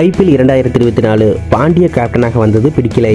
IPL இரண்டாயிரத்தி இருபத்தி நாலு பாண்டிய கேப்டனாக வந்தது பிடிக்கலை.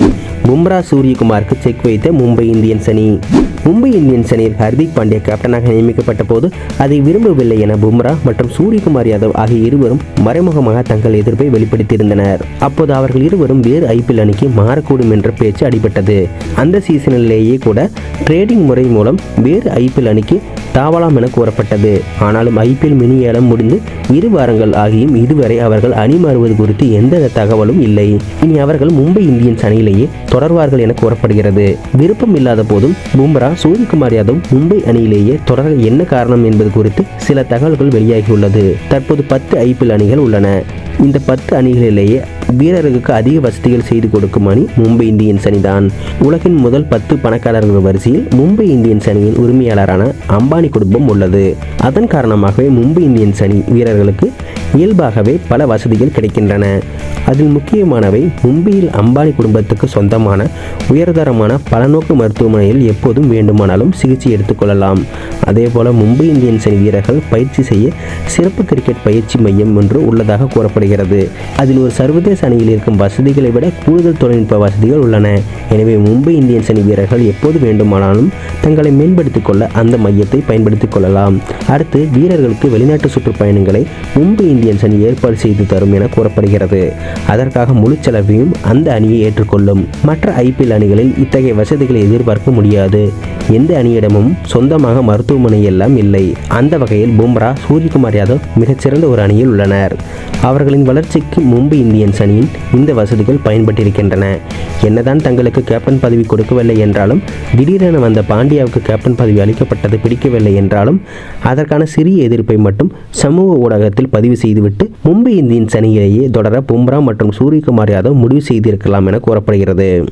பும்ரா சூரியகுமாருக்கு செக் வைத்த மும்பை இந்தியன்ஸ் அணி. மும்பை இந்தியன்ஸ் அணியில் ஹர்திக் பாண்டியா கேப்டனாக நியமிக்கப்பட்ட போது அதை விரும்பவில்லை என பும்ரா மற்றும் சூரியகுமார் யாதவ் ஆகிய இருவரும் மறைமுகமாக தங்கள் எதிர்ப்பை வெளிப்படுத்தியிருந்தனர். அப்போது அவர்கள் இருவரும் வேறு ஐபிஎல் அணிக்கு மாறக்கூடும் என்ற பேச்சு அடிபட்டது. அந்த சீசனிலேயே கூட ட்ரேடிங் முறை மூலம் வேறு ஐபிஎல் அணிக்கு தாவலாம் என கூறப்பட்டது. ஆனாலும் ஐபிஎல் மினி ஏலம் முடிந்து இரு வாரங்கள் ஆகியும் இதுவரை அவர்கள் அணி மாறுவது குறித்து எந்த தகவலும் இல்லை. இனி அவர்கள் மும்பை இந்தியன்ஸ் அணியிலேயே தொடர்வார்கள் என கூறப்படுகிறது. விருப்பம் இல்லாத போதும் பும்ரா சூரியகுமார் யாதவ் மும்பை அணியிலேயே தொடர என்ன காரணம் என்பது குறித்து சில தகவல்கள் வெளியாகியுள்ளது. தற்போது பத்து ஐபிஎல் அணிகள் உள்ளன. இந்த பத்து அணிகளிலேயே வீரர்களுக்கு அதிக வசதிகள் செய்து கொடுக்கும் அணி மும்பை இந்தியன்ஸ் அணிதான். உலகின் முதல் பத்து பணக்காரர்கள் வரிசையில் மும்பை இந்தியன்ஸ் அணியின் உரிமையாளரான அம்பானி குடும்பம் உள்ளது. அதன் காரணமாகவே மும்பை இந்தியன்ஸ் அணி வீரர்களுக்கு இயல்பாகவே பல வசதிகள் கிடைக்கின்றன. அதில் முக்கியமானவை மும்பையில் அம்பானி குடும்பத்துக்கு சொந்தமான உயர்தரமான பலநோக்கு மருத்துவமனையில் எப்போதும் வேண்டுமானாலும் சிகிச்சை எடுத்துக்கொள்ளலாம் அதேபோல மும்பை இந்தியன்ஸ் அணி வீரர்கள் பயிற்சி செய்ய சிறப்பு கிரிக்கெட் பயிற்சி மையம் ஒன்று உள்ளதாக கூறப்படுகிறது. அதில் ஒரு சர்வதேச அணியில் இருக்கும் வசதிகளை விட கூடுதல் தொழில்நுட்ப வசதிகள் உள்ளன. எனவே மும்பை இந்தியன்ஸ் அணி வீரர்கள் எப்போது வேண்டுமானாலும் தங்களை மேம்படுத்திக் கொள்ள அந்த மையத்தை பயன்படுத்திக் கொள்ளலாம். அடுத்து வீரர்களுக்கு வெளிநாட்டு சுற்றுப்பயணங்களை மும்பை இந்திய இந்தியன்ஸ் அணி ஏற்பாடு செய்து தரும் என கூறப்படுகிறது. அதற்காக முழு செலவையும் அந்த அணியை ஏற்றுக்கொள்ளும். மற்ற ஐபிஎல் அணிகளில் இத்தகைய வசதிகளை எதிர்பார்க்க முடியாது. எந்த அணியிடமும் சொந்தமாக மருத்துவமனை எல்லாம் இல்லை. அந்த வகையில் பும்ரா சூரியகுமார் யாதவ் மிகச்சிறந்த ஒரு அணியில் உள்ளனர். அவர்களின் வளர்ச்சிக்கு மும்பை இந்தியன்ஸ் அணியின் இந்த வசதிகள் பயன்பட்டிருக்கின்றன. என்னதான் தங்களுக்கு கேப்டன் பதவி கொடுக்கவில்லை என்றாலும் திடீரென வந்த பாண்டியாவுக்கு கேப்டன் பதவி அளிக்கப்பட்டது பிடிக்கவில்லை என்றாலும் அதற்கான சிறிய எதிர்ப்பை மட்டும் சமூக ஊடகத்தில் பதிவு செய்துவிட்டு மும்பை இந்தியன்ஸ் அணியிலேயே தொடர பும்ரா மற்றும் சூரியகுமார் யாதவ் முடிவு செய்திருக்கலாம் என கூறப்படுகிறது.